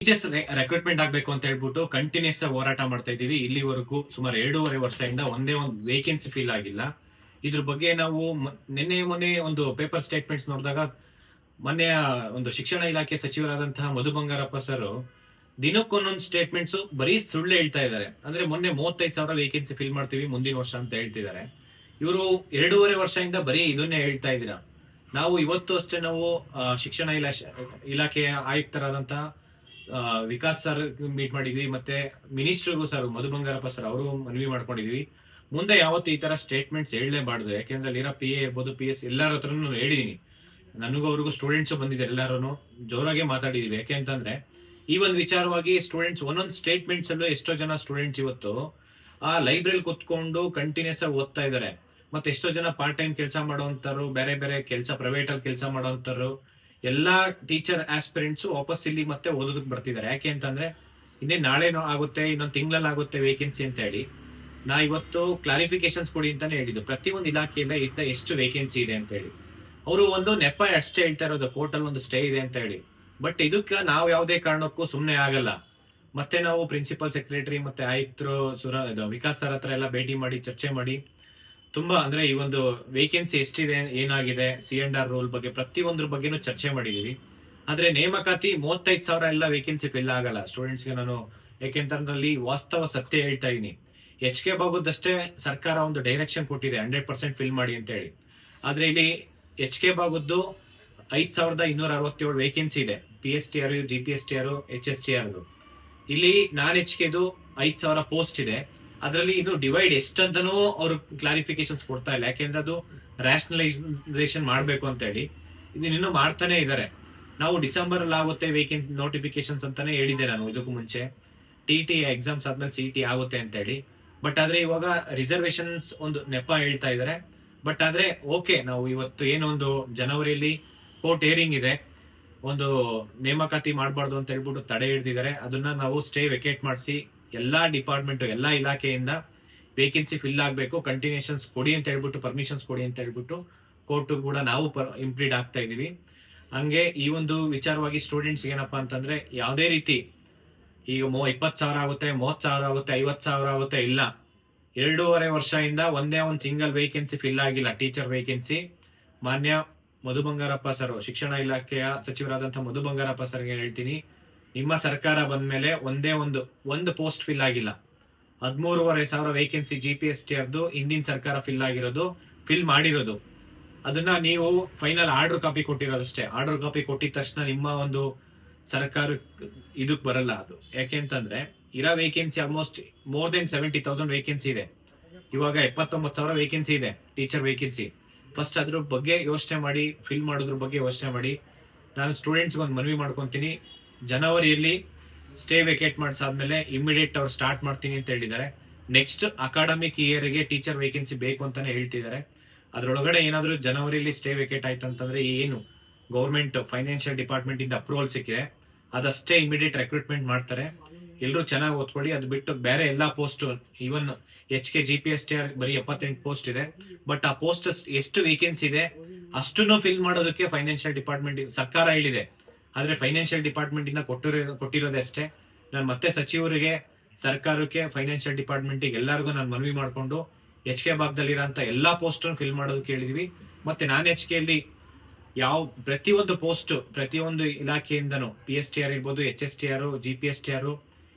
Teachers recruitment ಆಗ್ಬೇಕು ಅಂತ ಹೇಳ್ಬಿಟ್ಟು ಕಂಟಿನ್ಯೂಸ್ ಆಗಿ ಹೋರಾಟ ಮಾಡ್ತಾ ಇದೀವಿ ಇಲ್ಲಿವರೆಗೂ ಸುಮಾರು ಎರಡೂವರೆ ವರ್ಷದಿಂದ ಒಂದೇ ಒಂದು ವೇಕೆನ್ಸಿ ಫಿಲ್ ಆಗಿಲ್ಲ. ಇದ್ರ ಬಗ್ಗೆ ನಾವು ನಿನ್ನೆ ಮೊನ್ನೆ ಒಂದು ಪೇಪರ್ ಸ್ಟೇಟ್ಮೆಂಟ್ಸ್ ನೋಡಿದಾಗ ಮೊನ್ನೆ ಒಂದು ಶಿಕ್ಷಣ ಇಲಾಖೆ ಸಚಿವರಾದಂತಹ ಮಧು ಬಂಗಾರಪ್ಪ ಸರ್ ದಿನಕ್ಕೊಂದೊಂದು ಸ್ಟೇಟ್ಮೆಂಟ್ಸ್ ಬರೀ ಸುಳ್ಳು ಹೇಳ್ತಾ ಇದ್ದಾರೆ. ಅಂದ್ರೆ ಮೊನ್ನೆ ಮೂವತ್ತೈದು ಸಾವಿರ ವೇಕೆನ್ಸಿ ಫಿಲ್ ಮಾಡ್ತೀವಿ, ಮುಂದಿನ ವರ್ಷ ಅಂತ ಹೇಳ್ತಿದ್ದಾರೆ. ಇವರು ಎರಡೂವರೆ ವರ್ಷದಿಂದ ಬರೀ ಇದನ್ನೇ ಹೇಳ್ತಾ ಇದ್ದೀರಾ. ನಾವು ಇವತ್ತು ಅಷ್ಟೇ ನಾವು ಶಿಕ್ಷಣ ಇಲಾಖೆ ಇಲಾಖೆಯ ಆಯುಕ್ತರಾದಂತಹ ವಿಕಾಸ್ ಸರ್ ಮೀಟ್ ಮಾಡಿದ್ವಿ, ಮತ್ತೆ ಮಿನಿಸ್ಟರ್ಗೂ ಸರ್ ಮಧು ಬಂಗಾರಪ್ಪ ಸರ್ ಅವರು ಮನವಿ ಮಾಡ್ಕೊಂಡಿದ್ವಿ. ಮುಂದೆ ಯಾವತ್ತು ಈ ತರ ಸ್ಟೇಟ್ಮೆಂಟ್ಸ್ ಹೇಳಲೇಬಾರ್ದು, ಯಾಕೆಂದ್ರೆ ಅಲ್ಲಿರೋ ಪಿ ಎ ಇರ್ಬೋದು ಪಿ ಎಸ್ ಎಲ್ಲರ ಹತ್ರನು ಹೇಳಿದೀನಿ. ನನಗೂ ಅವ್ರಿಗೂ ಸ್ಟೂಡೆಂಟ್ಸ್ ಬಂದಿದ್ದಾರೆ ಎಲ್ಲರೂ ಜೋರಾಗೆ ಮಾತಾಡಿದೀವಿ. ಯಾಕೆ ಅಂತಂದ್ರೆ, ಈ ಒಂದು ವಿಚಾರವಾಗಿ ಸ್ಟೂಡೆಂಟ್ಸ್ ಒಂದೊಂದು ಸ್ಟೇಟ್ಮೆಂಟ್ಸ್ ಅಲ್ಲೂ ಎಷ್ಟೋ ಜನ ಸ್ಟೂಡೆಂಟ್ಸ್ ಇವತ್ತು ಆ ಲೈಬ್ರರಿ ಕುತ್ಕೊಂಡು ಕಂಟಿನ್ಯೂಸ್ ಆಗಿ ಓದ್ತಾ ಇದ್ದಾರೆ. ಮತ್ತೆ ಎಷ್ಟೋ ಜನ ಪಾರ್ಟ್ ಟೈಮ್ ಕೆಲಸ ಮಾಡುವಂತಾರು ಬೇರೆ ಬೇರೆ ಕೆಲಸ ಪ್ರೈವೇಟ್ ಅಲ್ಲಿ ಕೆಲಸ ಮಾಡುವಂತರು ಎಲ್ಲಾ ಟೀಚರ್ ಆಸ್ಪಿರೆಂಟ್ಸ್ ವಾಪಸ್ ಇಲ್ಲಿ ಮತ್ತೆ ಓದೋದಕ್ಕೆ ಬರ್ತಿದ್ದಾರೆ. ಯಾಕೆ ಅಂತಂದ್ರೆ ಇನ್ನೇ ನಾಳೆನೋ ಆಗುತ್ತೆ, ಇನ್ನೊಂದು ತಿಂಗಳಲ್ಲಿ ಆಗುತ್ತೆ ವೇಕೆನ್ಸಿ ಅಂತ ಹೇಳಿ. ನಾ ಇವತ್ತು ಕ್ಲಾರಿಫಿಕೇಶನ್ಸ್ ಕೊಡಿ ಅಂತಾನೆ ಹೇಳಿದ್ದು. ಒಂದು ಇಲಾಖೆಯಿಂದ ಇದ್ದ ಎಷ್ಟು ವೇಕೆನ್ಸಿ ಇದೆ ಅಂತ ಹೇಳಿ. ಅವರು ಒಂದು ನೆಪ ಅಷ್ಟೇ ಹೇಳ್ತಾ ಇರೋದು. ಪೋರ್ಟಲ್ ಒಂದು ಸ್ಟೇ ಇದೆ ಅಂತ ಹೇಳಿ. ಬಟ್ ಇದಕ್ಕೆ ನಾವು ಯಾವುದೇ ಕಾರಣಕ್ಕೂ ಸುಮ್ಮನೆ ಆಗಲ್ಲ. ಮತ್ತೆ ನಾವು ಪ್ರಿನ್ಸಿಪಲ್ ಸೆಕ್ರೆಟರಿ ಮತ್ತೆ ಆಯುಕ್ತರು, ಸುರ ವಿಕಾಸ್ ಸರ್ ಹತ್ರ ಎಲ್ಲ ಭೇಟಿ ಮಾಡಿ, ಚರ್ಚೆ ಮಾಡಿ ತುಂಬಾ ಅಂದ್ರೆ ಈ ಒಂದು ವೇಕೆನ್ಸಿ ಎಷ್ಟಿದೆ, ಏನಾಗಿದೆ ಸಿ ಅಂಡ್ ಆರ್ ರೋಲ್ ಬಗ್ಗೆ ಪ್ರತಿಯೊಂದ್ರ ಬಗ್ಗೆನೂ ಚರ್ಚೆ ಮಾಡಿದೀವಿ. ಆದ್ರೆ ನೇಮಕಾತಿ ಮೂವತ್ತೈದು ಸಾವಿರ ಎಲ್ಲ ವೇಕೆನ್ಸಿ ಫಿಲ್ ಆಗಲ್ಲ. ಸ್ಟೂಡೆಂಟ್ಸ್ಗೆ ನಾನು ಯಾಕೆಂತಂದ್ರಲ್ಲಿ ವಾಸ್ತವ ಸತ್ಯ ಹೇಳ್ತಾ ಇದೀನಿ. ಎಚ್ ಕೆ ಬಾಗುದಷ್ಟೇ ಸರ್ಕಾರ ಒಂದು ಡೈರೆಕ್ಷನ್ ಕೊಟ್ಟಿದೆ ಹಂಡ್ರೆಡ್ ಪರ್ಸೆಂಟ್ ಫಿಲ್ ಮಾಡಿ ಅಂತ ಹೇಳಿ ಆದ್ರೆ ಇಲ್ಲಿ ಎಚ್ ಕೆ ಬಾಗುದ್ದು ಐದ್ ಸಾವಿರದ ಇನ್ನೂರ ಅರವತ್ತೇಳು ವೇಕೆನ್ಸಿ ಇದೆ. P S T R G P S T R H S T R ಇಲ್ಲಿ ನಾನ್ ಎಚ್ ಕೆದು ಐದ್ ಸಾವಿರ ಪೋಸ್ಟ್ ಇದೆ. ಅದರಲ್ಲಿ ಇನ್ನು ಡಿವೈಡ್ ಎಷ್ಟಂತನೂ ಅವರು ಕ್ಲಾರಿಫಿಕೇಶನ್ಸ್ ಕೊಡ್ತಾ ಇಲ್ಲ. ಯಾಕೆಂದ್ರೆ ಅದು ರ್ಯಾಷನಲೈಸೇಷನ್ ಮಾಡಬೇಕು ಅಂತ ಹೇಳಿ ಇನ್ನೂ ಮಾಡ್ತಾನೆ ಇದ್ದಾರೆ ನಾವು ಡಿಸೆಂಬರ್ ಅಲ್ಲಿ ಆಗುತ್ತೆ ವೇಕೆಂಟ್ ನೋಟಿಫಿಕೇಶನ್ಸ್ ಅಂತಾನೆ ಹೇಳಿದೆ ನಾನು ಇದಕ್ಕೂ ಮುಂಚೆ. ಟಿ ಟಿ ಎಕ್ಸಾಮ್ಸ್ ಆದ್ಮೇಲೆ ಸಿ ಟಿ ಆಗುತ್ತೆ ಅಂತ ಹೇಳಿ ಬಟ್ ಆದ್ರೆ ಇವಾಗ ರಿಸರ್ವೇಶನ್ಸ್ ಒಂದು ನೆಪ ಹೇಳ್ತಾ ಇದ್ದಾರೆ ಬಟ್ ಆದ್ರೆ ಓಕೆ ನಾವು ಇವತ್ತು ಏನೊಂದು ಜನವರಿಯಲ್ಲಿ ಕೋರ್ಟ್ ಏರಿಂಗ್ ಇದೆ. ಒಂದು ನೇಮಕಾತಿ ಮಾಡಬಾರ್ದು ಅಂತ ಹೇಳ್ಬಿಟ್ಟು ತಡೆ ಹಿಡಿದಿದ್ದಾರೆ. ಅದನ್ನ ನಾವು ಸ್ಟೇ ವೆಕೇಟ್ ಮಾಡಿಸಿ ಎಲ್ಲಾ ಡಿಪಾರ್ಟ್ಮೆಂಟ್ ಎಲ್ಲ ಇಲಾಖೆಯಿಂದ ವೇಕೆನ್ಸಿ ಫಿಲ್ ಆಗಬೇಕು ಕಂಟಿನ್ಯೂಷನ್ಸ್ ಕೊಡಿ ಅಂತ ಹೇಳ್ಬಿಟ್ಟು ಪರ್ಮಿಷನ್ಸ್ ಕೊಡಿ ಅಂತ ಹೇಳ್ಬಿಟ್ಟು ಕೋರ್ಟು ಕೂಡ ನಾವು ಇಂಪ್ಲೀಡ್ ಆಗ್ತಾ ಇದ್ದೀವಿ. ಹಂಗೆ ಈ ಒಂದು ವಿಚಾರವಾಗಿ ಸ್ಟೂಡೆಂಟ್ಸ್ ಏನಪ್ಪಾ ಅಂತಂದ್ರೆ ಯಾವುದೇ ರೀತಿ ಈಗ ಮೋ, ಇಪ್ಪತ್ತು ಸಾವಿರ ಆಗುತ್ತೆ, ಮೂವತ್ತು ಸಾವಿರ ಆಗುತ್ತೆ, ಐವತ್ತು ಸಾವಿರ ಆಗುತ್ತೆ, ಇಲ್ಲ. ಎರಡೂವರೆ ವರ್ಷದಿಂದ ಒಂದೇ ಒಂದು ಸಿಂಗಲ್ ವೇಕೆನ್ಸಿ ಫಿಲ್ ಆಗಿಲ್ಲ ಟೀಚರ್ ವೇಕೆನ್ಸಿ ಮಾನ್ಯ ಮಧು ಬಂಗಾರಪ್ಪ ಸರ್ ಶಿಕ್ಷಣ ಇಲಾಖೆಯ ಸಚಿವರಾದಂಥ ಮಧು ಬಂಗಾರಪ್ಪ ಸರ್ಗೆ ಹೇಳ್ತೀನಿ. ನಿಮ್ಮ ಸರ್ಕಾರ ಬಂದ ಮೇಲೆ ಒಂದೇ ಒಂದು ಒಂದು ಪೋಸ್ಟ್ ಫಿಲ್ ಆಗಿಲ್ಲ. ಹದಿಮೂರುವರೆ ಸಾವಿರ vacancy G P S T ಅರ್ದು, ಹಿಂದಿನ ಸರ್ಕಾರ ಫಿಲ್ ಆಗಿರೋದು ಫಿಲ್ ಮಾಡಿರೋದು. ಅದನ್ನ ನೀವು ಫೈನಲ್ ಆರ್ಡರ್ ಕಾಪಿ ಕೊಟ್ಟಿರೋದಷ್ಟೇ. ಆರ್ಡರ್ ಕಾಪಿ ಕೊಟ್ಟಿದ ತಕ್ಷಣ ನಿಮ್ಮ ಒಂದು ಸರ್ಕಾರ ಇದಕ್ಕೆ ಬರಲ್ಲ ಅದು. ಯಾಕೆಂತಂದ್ರೆ ಇರೋ vacancy almost more than seventy thousand vacancy ಇದೆ. ಇವಾಗ ಎಪ್ಪತ್ತೊಂಬತ್ತು ಸಾವಿರ ವೇಕೆನ್ಸಿ ಇದೆ ಟೀಚರ್ ವೇಕೆನ್ಸಿ ಫಸ್ಟ್ ಅದ್ರ ಬಗ್ಗೆ ಯೋಚನೆ ಮಾಡಿ ಫಿಲ್ ಮಾಡೋದ್ರ ಬಗ್ಗೆ ಯೋಚನೆ ಮಾಡಿ. ನಾನು ಸ್ಟೂಡೆಂಟ್ಸ್ ಒಂದು ಮನವಿ ಮಾಡ್ಕೊಂತೀನಿ. ಜನವರಿಯಲ್ಲಿ ಸ್ಟೇ ವೇಕೇಟ್ ಮಾಡಿಸಾದ್ಮೇಲೆ ಇಮಿಡಿಯೇಟ್ ಅವ್ರು ಸ್ಟಾರ್ಟ್ ಮಾಡ್ತೀನಿ ಅಂತ ಹೇಳಿದ್ದಾರೆ. ನೆಕ್ಸ್ಟ್ ಅಕಾಡೆಮಿಕ್ ಇಯರ್ಗೆ ಟೀಚರ್ ವೇಕೆನ್ಸಿ ಬೇಕು ಅಂತಾನೆ ಹೇಳ್ತಿದ್ದಾರೆ. ಅದ್ರೊಳಗಡೆ ಏನಾದರೂ ಜನವರಿಲಿ ಸ್ಟೇ ವೇಕೇಟ್ ಆಯ್ತು ಅಂತಂದ್ರೆ ಏನು? ಗೌರ್ಮೆಂಟ್ ಫೈನಾನ್ಷಿಯಲ್ ಡಿಪಾರ್ಟ್ಮೆಂಟ್ ಇಂದ ಅಪ್ರೂವಲ್ ಸಿಕ್ಕಿದೆ. ಅದಷ್ಟೇ ಇಮಿಡಿಯೇಟ್ ರೆಕ್ರೂಟ್ಮೆಂಟ್ ಮಾಡ್ತಾರೆ. ಎಲ್ಲರೂ ಚೆನ್ನಾಗಿ ಓದ್ಕೊಳ್ಳಿ. ಅದು ಬಿಟ್ಟು ಬೇರೆ ಎಲ್ಲಾ post even H K G P S T R ಬರೀ ಎಪ್ಪತ್ತೆಂಟು ಪೋಸ್ಟ್ ಇದೆ. ಬಟ್ ಆ ಪೋಸ್ಟ್ ಎಷ್ಟು ವೇಕೆನ್ಸಿ ಇದೆ, ಅಷ್ಟನ್ನು ಫಿಲ್ ಮಾಡೋದಕ್ಕೆ ಫೈನಾನ್ಷಿಯಲ್ ಡಿಪಾರ್ಟ್ಮೆಂಟ್ ಸರ್ಕಾರ ಹೇಳಿದೆ. ಆದ್ರೆ ಫೈನಾನ್ಷಿಯಲ್ ಡಿಪಾರ್ಟ್ಮೆಂಟ್ ಇಂದ ಕೊಟ್ಟಿರೋ ಕೊಟ್ಟಿರೋದೇ ಅಷ್ಟೇ ನಾನು ಮತ್ತೆ ಸಚಿವರಿಗೆ, ಸರ್ಕಾರಕ್ಕೆ ಫೈನಾನ್ಷಿಯಲ್ ಡಿಪಾರ್ಟ್ಮೆಂಟ್ ಎಲ್ಲರಿಗೂ ನಾನು ಮನವಿ ಮಾಡಿಕೊಂಡು ಎಚ್ ಕೆ ಭಾಗದಲ್ಲಿರೋಂಥ ಎಲ್ಲಾ ಪೋಸ್ಟನ್ನು ಫಿಲ್ ಮಾಡೋದಕ್ಕೆ ಹೇಳಿದೀವಿ ಮತ್ತೆ ನಾನ್ ಎಚ್ ಕೆ ಯಾವ ಪ್ರತಿಯೊಂದು ಪೋಸ್ಟ್ ಪ್ರತಿಯೊಂದು ಇಲಾಖೆಯಿಂದನೂ ಪಿ ಎಸ್ ಟಿ ಆರ್ ಇರ್ಬೋದು H S T R G P S T R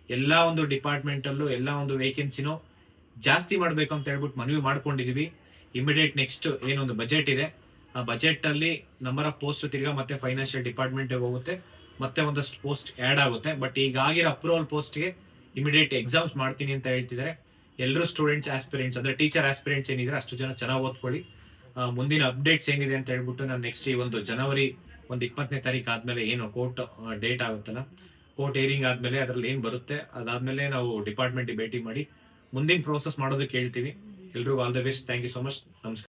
ಎಲ್ಲಾ ಒಂದು ಡಿಪಾರ್ಟ್ಮೆಂಟ್ ಅಲ್ಲೂ ಎಲ್ಲಾ ಒಂದು ವೇಕೆನ್ಸಿನೂ ಜಾಸ್ತಿ ಮಾಡಬೇಕು ಅಂತ ಹೇಳ್ಬಿಟ್ಟು ಮನವಿ ಮಾಡ್ಕೊಂಡಿದೀವಿ. ಇಮಿಡಿಯೇಟ್ ನೆಕ್ಸ್ಟ್ ಏನೊಂದು ಬಜೆಟ್ ಇದೆ. ಬಜೆಟ್ ಅಲ್ಲಿ ನಂಬರ್ ಆಫ್ ಪೋಸ್ಟ್ ತಿರ್ಗಾ ಮತ್ತೆ ಫೈನಾನ್ಷಿಯಲ್ ಡಿಪಾರ್ಟ್ಮೆಂಟ್ ಹೋಗುತ್ತೆ, ಮತ್ತೆ ಒಂದಷ್ಟು ಪೋಸ್ಟ್ ಆಡ್ ಆಗುತ್ತೆ. ಬಟ್ ಈಗ ಆಗಿರೋ ಅಪ್ರೂವಲ್ ಪೋಸ್ಟ್ಗೆ ಇಮಿಡಿಯೇಟ್ ಎಕ್ಸಾಮ್ಸ್ ಮಾಡ್ತೀನಿ ಅಂತ ಹೇಳ್ತಿದ್ದಾರೆ ಎಲ್ಲರೂ ಸ್ಟೂಡೆಂಟ್ಸ್ ಆಸ್ಪಿರೆಂಟ್ಸ್ ಅಂದ್ರೆ ಟೀಚರ್ ಆಸ್ಪಿರೆಂಟ್ಸ್ ಏನಿದ್ರೆ ಅಷ್ಟು ಜನ ಚೆನ್ನಾಗಿ ಓದ್ಕೊಳ್ಳಿ. ಮುಂದಿನ ಅಪ್ಡೇಟ್ಸ್ ಏನಿದೆ ಅಂತ ಹೇಳ್ಬಿಟ್ಟು ನಾನು ನೆಕ್ಸ್ಟ್ ಈ ಒಂದು ಜನವರಿ ಒಂದು ಇಪ್ಪತ್ತನೇ ತಾರೀಕು ಆದ್ಮೇಲೆ ಏನು ಕೋರ್ಟ್ ಡೇಟ್ ಆಗುತ್ತಲ್ಲ ಕೋರ್ಟ್ ಏರಿಂಗ್ ಆದ್ಮೇಲೆ ಅದ್ರಲ್ಲಿ ಏನು ಬರುತ್ತೆ, ಅದಾದ್ಮೇಲೆ ನಾವು ಡಿಪಾರ್ಟ್ಮೆಂಟ್ ಭೇಟಿ ಮಾಡಿ ಮುಂದಿನ ಪ್ರೋಸೆಸ್ ಮಾಡೋದಕ್ಕೆ ಹೇಳ್ತೀವಿ. ಎಲ್ರಿಗೂ all the best thank you so much ನಮಸ್ಕಾರ.